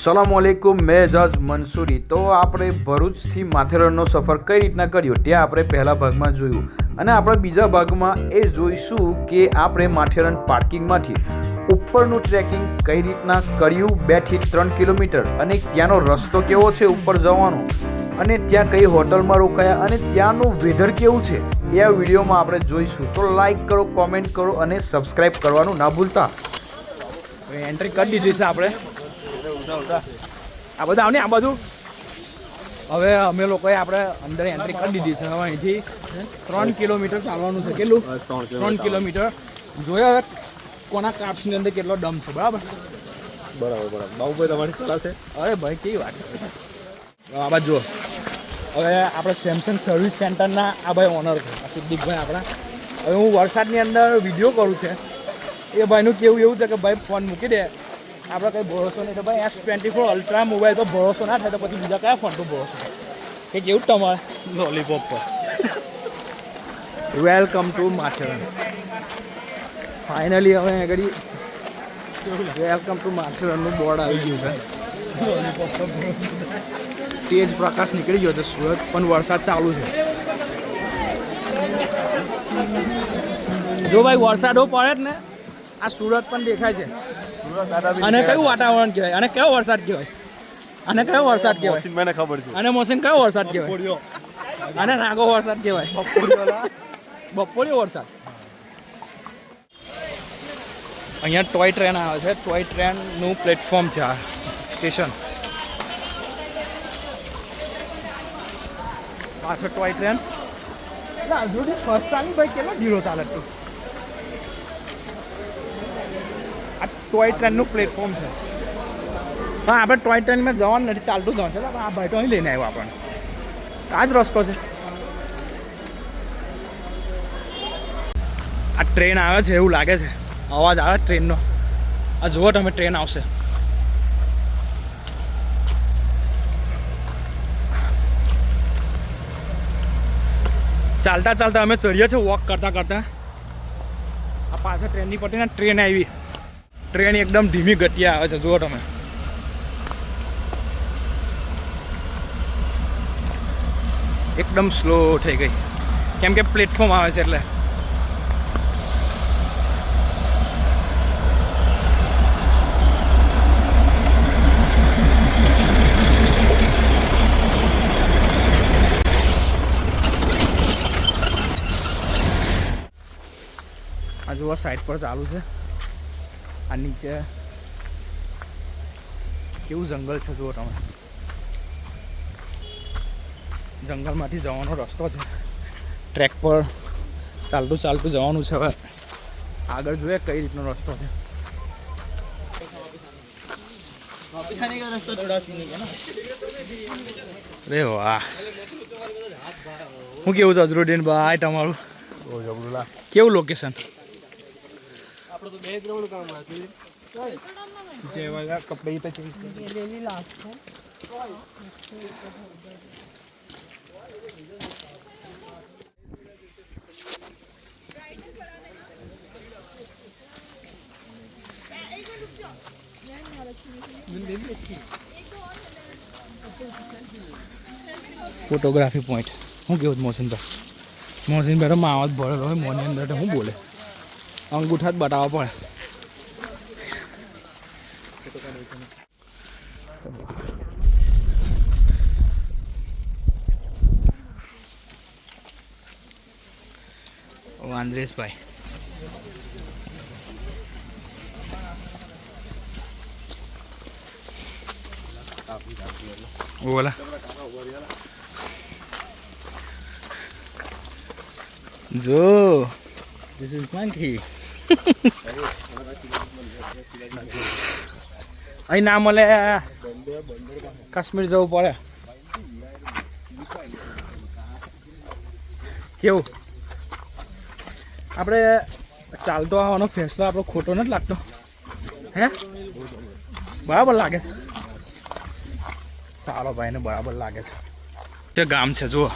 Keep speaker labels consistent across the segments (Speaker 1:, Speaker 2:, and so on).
Speaker 1: સલામ વાલેકુમ મેં જજ મંસૂરી તો આપણે ભરૂચથી માથેરણનો સફર કઈ રીતના કર્યો? ત્યાં આપણે પહેલા ભાગમાં જોયું. અને આપણે બીજા ભાગમાં એ જોઈશું કે આપણે માથેરણ પાર્કિંગમાંથી ઉપરનું ટ્રેકિંગ કઈ રીતના કર્યું? બેથી ત્રણ કિલોમીટર. અને ત્યાંનો રસ્તો કેવો છે ઉપર જવાનો? અને ત્યાં કઈ હોટલમાં રોકાયા? અને ત્યાંનું વેધર કેવું છે? એ આ વિડીયોમાં આપણે જોઈશું. તો લાઈક કરો, કોમેન્ટ કરો અને સબસ્ક્રાઈબ કરવાનું ના ભૂલતા. એન્ટ્રી કરી દીધી છે આપણે. આ બધા આવને આ બાજુ? હવે અમે લોકોએ આપણે અંદર એન્ટ્રી કરી દીધી છે. હવે અહીંથી ત્રણ કિલોમીટર ચાલવાનું છે. કેટલું? ત્રણ કિલોમીટર જોયા હવે કોના કાપ્સની અંદર કેટલો દમ છે બરાબર?
Speaker 2: બરાબર બરાબર. બાબુભાઈ તમારી ચલાશે?
Speaker 1: અરે ભાઈ કેવી વાત. છે. આ બાજુ જુઓ. હવે આપણે સેમસંગ સર્વિસ સેન્ટરના આ ભાઈ ઓનર છે આ સિદ્દીકભાઈ આપણા. હવે હું વરસાદની અંદર વીડિયો કરું છે. એ ભાઈનું કેવું એવું છે કે ભાઈ ફોન મૂકી દે. આપણે કંઈ ભરોસો નહીં તો ભાઈ S twenty four ultra mobile પર ભરોસો ના થાય તો પછી બીજા કયા ફોન પર ભરોસો કે કેવું તમારે. લોલીપોપ પર. વેલકમ ટુ માથેરાન ફાઇનલી હવે આગળ વેલકમ ટુ માથેરાનનું બોર્ડ આવી ગયું છે. તેજ પ્રકાશ નીકળી ગયો છે સુરત પણ વરસાદ ચાલુ છે. જો ભાઈ વરસાદો પડે જ ને આ સુરત પણ દેખાય છે. અને કયું વાતાવરણ કહેવાય? અને કયો વરસાદ કહેવાય? અને કયો વરસાદ કહેવાય?
Speaker 2: મને ખબર છે.
Speaker 1: અને મોસમ કયો વરસાદ કહેવાય? અને નાગો વરસાદ કહેવાય? બપોરિયો વરસાદ. અહીંયા ટોય ટ્રેન આવે છે. ટોય ટ્રેનનું પ્લેટફોર્મ છે આ સ્ટેશન. પાછળ ટોય ટ્રેન. હજુ ફર્સ્ટ ટાઈમ ભાઈ કેટલો ધીરો ચાલે તું ટોય ટ્રેનનું પ્લેટફોર્મ છે. હા, આપણે ટોય ટ્રેનમાં જવાનું નથી, ચાલતું જવાનું છે. એટલે આ ભાઈ તો લઈને આવ્યો આપણને. આ જ રસ્તો છે. આ ટ્રેન આવે છે એવું લાગે છે. અવાજ આવે ટ્રેનનો. આ જુઓ તમે, ટ્રેન આવશે. ચાલતા ચાલતા અમે ચડીએ છીએ વોક કરતા કરતા. આ પાછળ ટ્રેનની પટ્ટીને ટ્રેન આવી. ટ્રેન એકદમ ધીમી ગતિએ આવે છે, જુઓ તમે. એકદમ સ્લો થઈ ગઈ. કેમ કે પ્લેટફોર્મ આવે છે એટલે. આ જુઓ સાઈડ પર ચાલુ છે. આ નીચે કેવું જંગલ છે જુઓ તમે. જંગલમાંથી જવાનો રસ્તો છે. ટ્રેક પર ચાલતું ચાલતું જવાનું છે હવે. આગળ જોઈએ કઈ રીતનો રસ્તો છે. અરે વાહ. હું કેવું છે અઝરુદ્દીન ભાઈ તમારું? જેવા કપડે તો ફોટોગ્રાફી પોઈન્ટ હું કેવું મોહસિન ભાઈ? મોહસિન ભાઈ માવા જ ભરેલો હોય મોની અંદર હું બોલે? અંગૂઠા જ બતાવવા પડે. વાંદ્રેશભાઈ. બોલા જો. This is monkey. અહીં ના મળે. કાશ્મીર જવું પડે. કેવું? આપણે ચાલતો આવવાનો ફેસલો આપણો ખોટો નથી લાગતો. હે? બરાબર લાગે છે. સારો ભાઈને બરાબર લાગે છે. તે ગામ છે, જુઓ.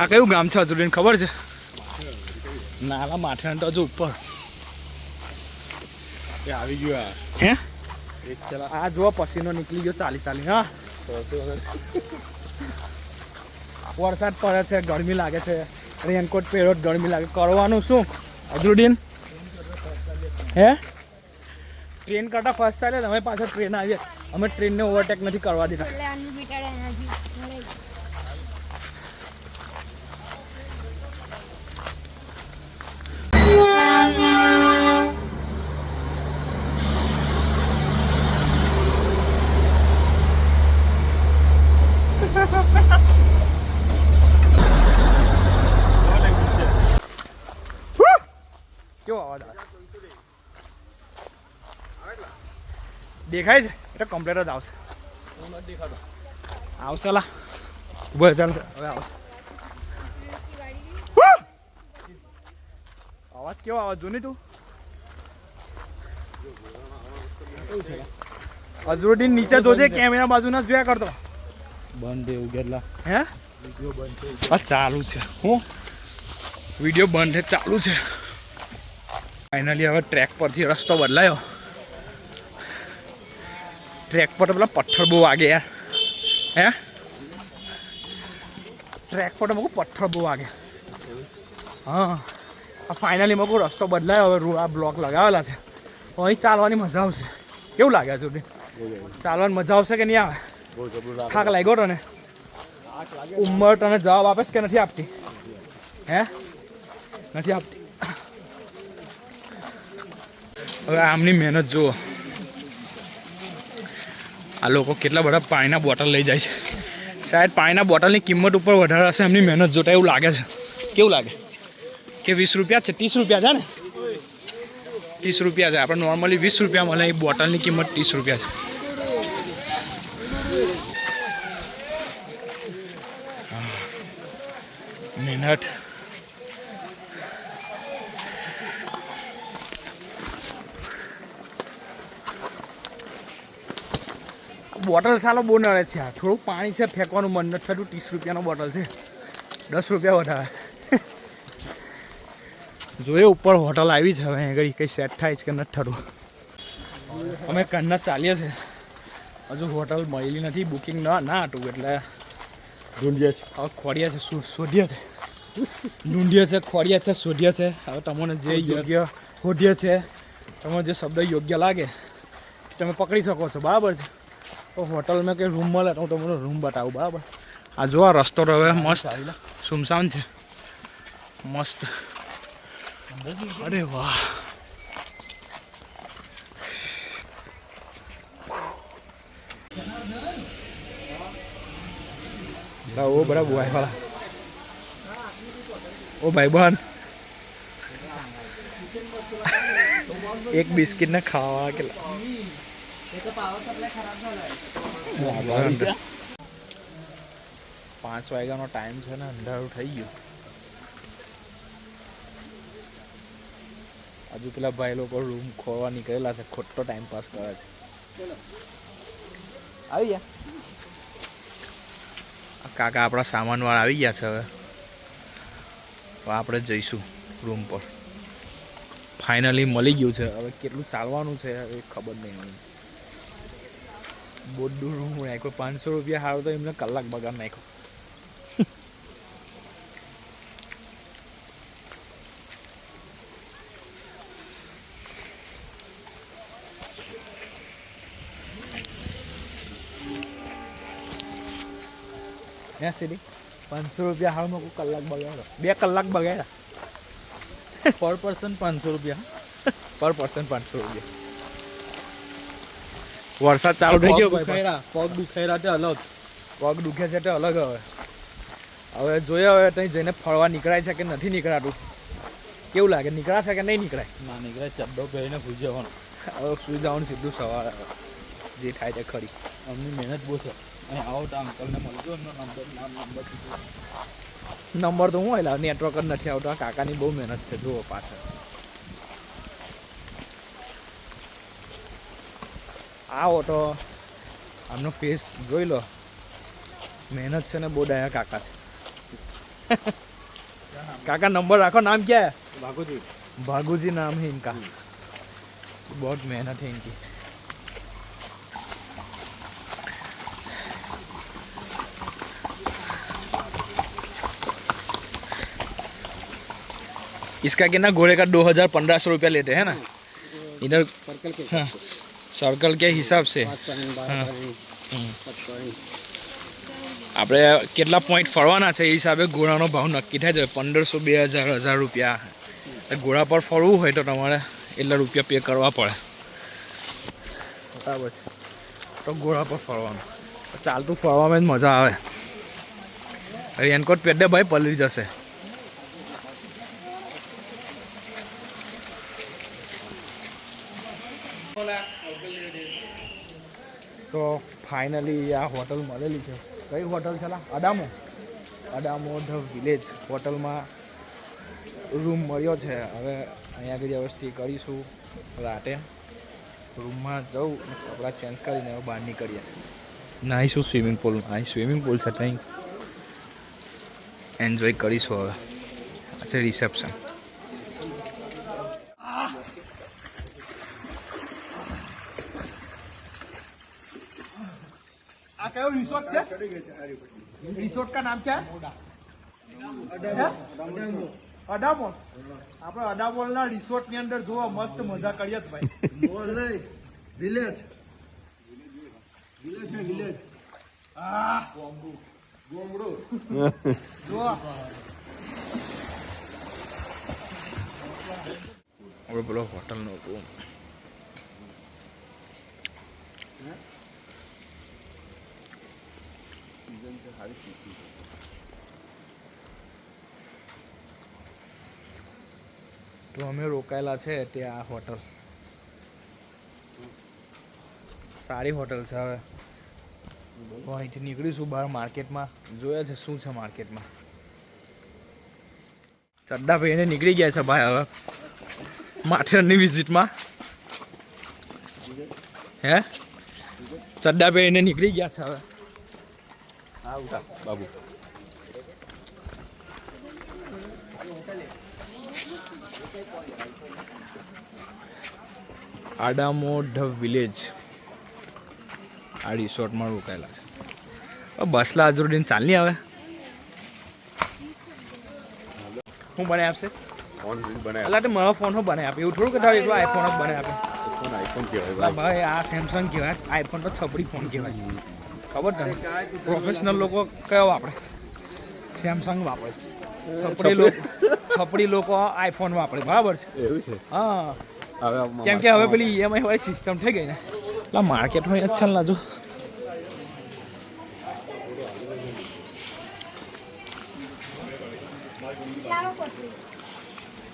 Speaker 1: આ કયું ગામ છે હજુરીને ખબર છે? નાલા માથે તો હજુ ઉપર.
Speaker 3: એ આવી ગયો
Speaker 1: હે?
Speaker 3: એક
Speaker 1: આ જુઓ પસીનો નીકળી ગયો ચાલી ચાલી હા. વરસાદ પડે છે ગરમી લાગે છે. રેનકોટ પહેરો ગરમી લાગે. કરવાનું શું? અજરુદ્દીન હે? ટ્રેન કરતાં ફર્સ્ટ ચાલે અમે પાછળ ટ્રેન આવીએ. અમે ટ્રેનને ઓવરટેક નથી કરવા દીધા
Speaker 4: એટલે આનું બિટાડા એનાથી મળે.
Speaker 1: કેવો અવાજ આવે દેખાય છે? એટલે કમ્પ્લેટ જ આવશે. આવશે લા. ઊભો ચાલ હવે આવશે. અવાજ કેવો અવાજ જોની તું? અઝરુદ્દીન નીચે જોજે કેમેરા બાજુ ના જોયા કરતો.
Speaker 3: બંધ એવું કેટલા
Speaker 1: હે? આ ચાલુ છે. હું. વીડિયો બંધ છે ચાલુ છે. ફાઇનલી હવે ટ્રેક પરથી રસ્તો બદલાયો. ટ્રેક પર પેલા પથ્થર બહુ વાગે યાર. હે? ટ્રેક પર મૂકું પથ્થર બહુ વાગે. હા. આ ફાઇનલી મૂકું રસ્તો બદલાયો, હવે આ બ્લોક લગાવેલા છે. અહીં ચાલવાની મજા આવશે. કેવું લાગે સુધી? ચાલવાની મજા આવશે કે નહીં આવે? થાક લાગ્યો તને? ઉંમર તને જવાબ આપે છે કે નથી આપતી? હે? નથી આપતી. હવે આમની મહેનત જુઓ. આ લોકો કેટલા બધા પાણીના બોટલ લઈ જાય છે. શાયદ પાણીના બોટલની કિંમત ઉપર વધારે હશે, એમની મહેનત જોતા એવું લાગે છે. કેવું લાગે? કે વીસ રૂપિયા છે? ત્રીસ રૂપિયા છે ને? ત્રીસ રૂપિયા છે. આપણે નોર્મલી વીસ રૂપિયા મળે, એ બોટલની કિંમત ત્રીસ રૂપિયા છે. મહેનત. બોટલ સાલો બહુ નડે છે આ. થોડું પાણી છે ફેંકવાનું મન નથી થતું. ત્રીસ રૂપિયાનો બોટલ છે. દસ રૂપિયા વધારે. જોઈએ ઉપર હોટલ આવી છે હવે આગળ કંઈ સેટ થાય છે કે નથી થતું. અમે કન્ના ચાલીએ છે હજુ હોટલ મળેલી નથી બુકિંગ ના ના હતું એટલે
Speaker 3: ઢૂંઢીએ છે
Speaker 1: હવે ખોડિયા છે શોધીએ શોધ્યા છે ઢૂંઢીએ છે ખોડિયા છે શોધીએ છે હવે તમને જે યોગ્ય શોધ્યા છે તમને જે શબ્દ યોગ્ય લાગે તમે પકડી શકો છો. બરાબર છે. હોટલમાં કઈ રૂમ મળે તો હું તમને રૂમ બતાવું બરાબર? આ જો આ રસ્તો હવે મસ્ત. સુમસાન છે. મસ્ત. અરે વાહ. ઓ બરાબર ભાઈ વાળા ઓ ભાઈ બહન એક બિસ્કિટ ને ખાવા કેટલા. પાંચ વાગ્યાનો ટાઈમ છે ને અંધારું થઈ ગયું. હજુ પેલા ભાઈ લોકો રૂમ ખોલવા નીકળેલા છે ખોટો ટાઈમ પાસ કરે છે. આવી ગયા? કાકા આપણા સામાનવાળા આવી ગયા છે હવે. હવે આપણે જઈશું રૂમ પર. ફાઇનલી મળી ગયું છે. હવે કેટલું ચાલવાનું છે એ ખબર નહીં મને. બહુ હું નાખ્યો. પાંચસો રૂપિયા હારો તો એમને કલાક બગાડ નાખ્યો. હે સીધી પાંચસો રૂપિયા હાલમાં કોઈ કલાક બગાડ્યો. બે કલાક બગાડ્યા. પર પર્સન પાંચસો રૂપિયા. પર પર્સન પાંચસો રૂપિયા. વરસાદ ચાલુ થઈ ગયો ભાઈ
Speaker 3: પગ દુખાયરા તે અલગ.
Speaker 1: પગ દુખે છે તે અલગ હવે. હવે જોઈએ હવે ત્યાં જઈને ફરવા નીકળાય છે કે નથી નીકળાતું? કેવું લાગે? નીકળાશે કે નહીં નીકળાય?
Speaker 3: ના નીકળાય. ચડ્ડો પહેરીને સુઈ જવાનું.
Speaker 1: હવે સુઈ જવાનું સીધું સવારે જે થાય તે ખરી.
Speaker 3: અમની મહેનત બહુ છે. અહીં આવો તો અંકલને મળજો. એમનો નંબર નામ નંબર
Speaker 1: નંબર તો હું એટલે નેટવર્ક જ નથી આવતો. આ કાકાની બહુ મહેનત છે જુઓ પાછળ. આવો તો આમનો ફેસ જોઈ લો મહેનત છે ને બહુ ડાયા કાકા છે કાકા નંબર રાખો નામ ક્યાં है
Speaker 3: ભાગુજી
Speaker 1: भागू जी नाम है इनका बहुत मेहनत है इनकी इसका कितना घोड़े का दो हजार पंद्रह सौ रुपया लेते हैं ना इधर हाँ સર્કલ કે હિસાબ છે? આપણે કેટલા પોઈન્ટ ફરવાના છે એ હિસાબે ઘોડાનો ભાવ નક્કી થાય છે. પંદરસો બે હજાર હજાર રૂપિયા. ઘોડા પર ફરવું હોય તો તમારે એટલા રૂપિયા પે કરવા પડે. બરાબર છે. તો ઘોડા પર ફરવાનું. ચાલતું ફરવામાં જ મજા આવે. રેનકોટ પહેરે ભાઈ પલળી જશે. ફાઇનલી આ હોટલ મળેલી છે. કઈ હોટલ છે અડામો. અડામો ધ વિલેજ હોટલમાં રૂમ મળ્યો છે. હવે અહીંયા આગળ હવે સ્ટે કરીશું રાતે. રૂમમાં જઉં કપડાં ચેન્જ કરીને હવે બહાર નીકળીએ. નાહીશું સ્વિમિંગ પુલ અહીં સ્વિમિંગ પુલ છે ત્યાં એન્જોય કરીશું હવે. છે રિસેપ્શન આ કયો રિસોર્ટ છે રિસોર્ટ કા નામ क्या है અડામો આપણે અડામોલના રિસોર્ટની અંદર જોવા મસ્ત મજા કરીએ જ ભાઈ
Speaker 5: વિલેજ વિલેજ છે વિલેજ
Speaker 1: જો હવે પેલો હોટલનો રૂમ તો અમે રોકાયેલા છે ત્યાં હોટલ. સારી હોટલ છે હવે. અહીંથી નીકળીશું બહાર માર્કેટમાં. જોયા છે શું છે માર્કેટમાં. ચડ્ડા ભાઈને નીકળી ગયા છે ભાઈ હવે. માથેરની વિઝિટમાં. હે? ચડ્ડા ભાઈને નીકળી ગયા છે હવે.
Speaker 5: બાબુ.
Speaker 1: આડામો ઢ વિલેજ આ રિસોર્ટમાં રોકાયેલા છે. બસલા અઝરુદ્દીન ચાલની આવે? હું બનાવી આપશે?
Speaker 5: ફોન
Speaker 1: એટલે મારો ફોન હું બનાવી આપે. એવું થોડું કે તારે એકલો આઈફોન બનાવી આપે.
Speaker 5: આઈફોન કહેવાય.
Speaker 1: ભાઈ આ સેમસંગ કહેવાય. આઈફોન તો છપડી ફોન કહેવાય. ખબર ને? પ્રોફેશનલ લોકો કયો વાપરે? સેમસંગ વાપરે. છપડી લોકો છપડી લોકો આઈફોન વાપરે. બરાબર છે?
Speaker 5: એવું છે?
Speaker 1: હા.
Speaker 5: હવે
Speaker 1: કેમ કે હવે પેલી ઈએમઆઈ વાળી સિસ્ટમ થઈ ગઈ ને. એટલે માર્કેટમાં જ છે ને લાજો.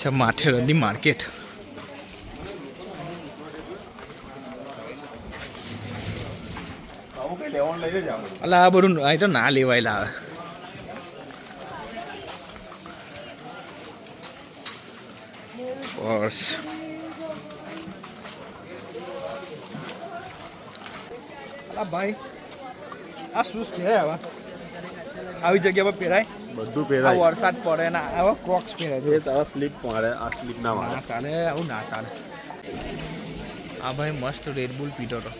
Speaker 1: છે માથેરનની માર્કેટ
Speaker 5: આવું કઈ લેવાનું લઈને જ આવું
Speaker 1: એટલે આ બધું અહીં તો ના લેવાયેલા લાવે બસ. ભાઈ આ શું છે હવે? આવી જગ્યા પર પહેરાય?
Speaker 5: બધું પહેરાય.
Speaker 1: વરસાદ પડે ને આવા ક્રોક્સ પહેરાય છે.
Speaker 5: એ તારા સ્લીપ મારે આ સ્લીપ ના મારે.
Speaker 1: ના ચાલે આવું ના ચાલે. આ ભાઈ મસ્ત રેડબુલ પીતો હતો.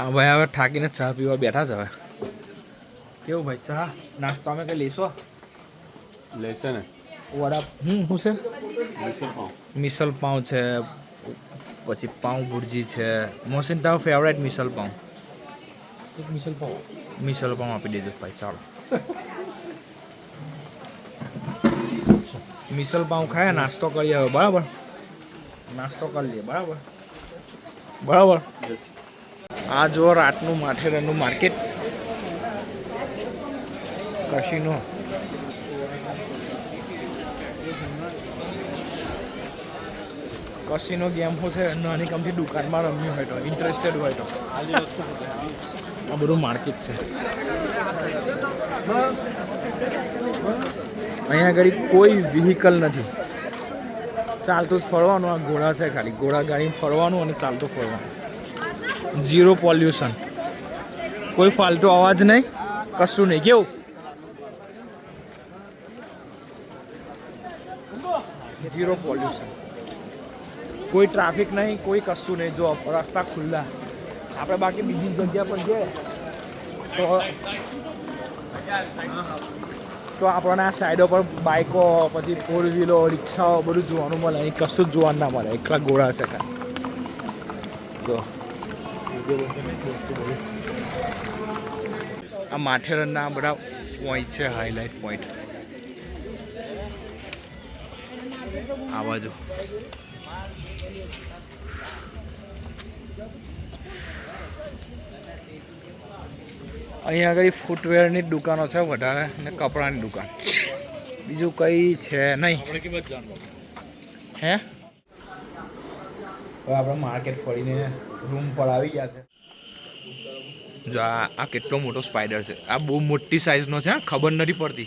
Speaker 1: આ ભાઈ હવે થાકીને ચા પીવા બેઠા છે હવે. કેવું ભાઈ ચા? નાસ્તો અમે કઈ લેશો?
Speaker 5: લેશે ને.
Speaker 1: વડા હમ શું છે?
Speaker 5: લેશે પાઉં.
Speaker 1: મિસલ પાઉં છે પછી પાઉં ભુરજી છે. મોસીન તારો ફેવરેટ મિસલ પાઉં? એક મિસલ પાઉં. મિસલ પાઉં આપી દેજો ભાઈ ચાલો. મિસલ પાઉં ખાયા નાસ્તો કરીએ હવે બરાબર? નાસ્તો કરી લઈએ બરાબર? બરાબર? આ જો રાતનું માથેરાનનું માર્કેટ. કશીનો. કશીનો ગેમ છે? નાની કમથી દુકાનમાં રમ્યું હોય તો ઇન્ટરેસ્ટેડ હોય તો. આ બધું માર્કેટ છે. અહીંયા આગળ કોઈ વ્હીકલ નથી. ચાલતું જ ફરવાનું, આ ઘોડા છે ખાલી. ઘોડા ગાડી ફરવાનું અને ચાલતું ફરવાનું. Zero pollution. કોઈ ફાલતુ અવાજ નહીં, કશું નહીં. કેવું? Zero pollution. કોઈ ટ્રાફિક નહીં, કોઈ કશું નહીં. જો, રસ્તા ખુલ્લા. આપણે બાકી બીજી જગ્યા પર જઈએ, તો તો આપણને આ સાઈડો પર બાઇકો પછી ફોર વ્હીલો રિક્ષાઓ બધું જોવાનું મળે. અહીં કશું જ જોવાનું ના મળે. એકલા ગોળા છે કાંઈ જો. આ માથેરનના આ બધા પોઈન્ટ છે હાઇલાઇટ પોઈન્ટ આ બાજુ. અહીંયા આગળ ફૂટવેરની જ દુકાનો છે વધારે ને કપડાની દુકાન. બીજું કંઈ છે નહીં. હે? હવે આપણે માર્કેટ ફરીને રૂમ પર આવી ગયા છે. જો આ આ કેટલો મોટો સ્પાઈડર છે. આ બહુ મોટી સાઈઝનો છે ખબર નથી પડતી.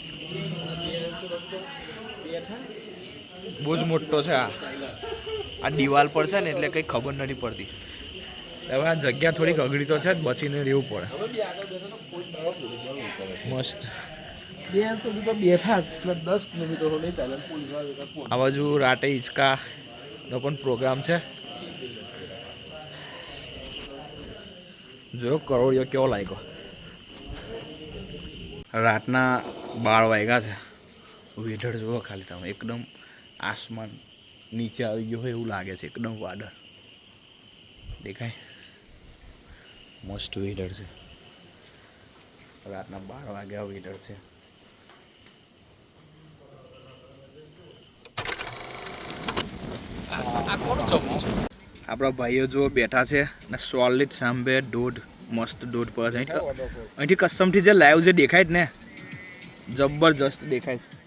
Speaker 1: બહુ જ મોટો છે આ. આ દિવાલ પર છે ને એટલે કંઈ ખબર નથી પડતી. હવે આ જગ્યા થોડીક અઘરી તો છે જ બચીને રહેવું પડે. મસ્ત. આ બાજુ રાતે હિંચકાનો પણ પ્રોગ્રામ છે. જો કરોડિયો કેવો લાગ્યો? રાતના બાર વાગ્યા છે. વેઢળ જુઓ ખાલી તમે. એકદમ આસમાન નીચે આવી ગયો હોય એવું લાગે છે. એકદમ વાદળ. દેખાય? મસ્ત વેઢળ છે. રાતના બાર વાગ્યા વેઢળ છે. આપણા ભાઈઓ જો બેઠા છે ને સોલિડ સાંભે દોઢ મસ્ત દોઢ પર અહીંથી કસમથી જે લાઈવ જે દેખાય જ ને જબરજસ્ત દેખાય છે.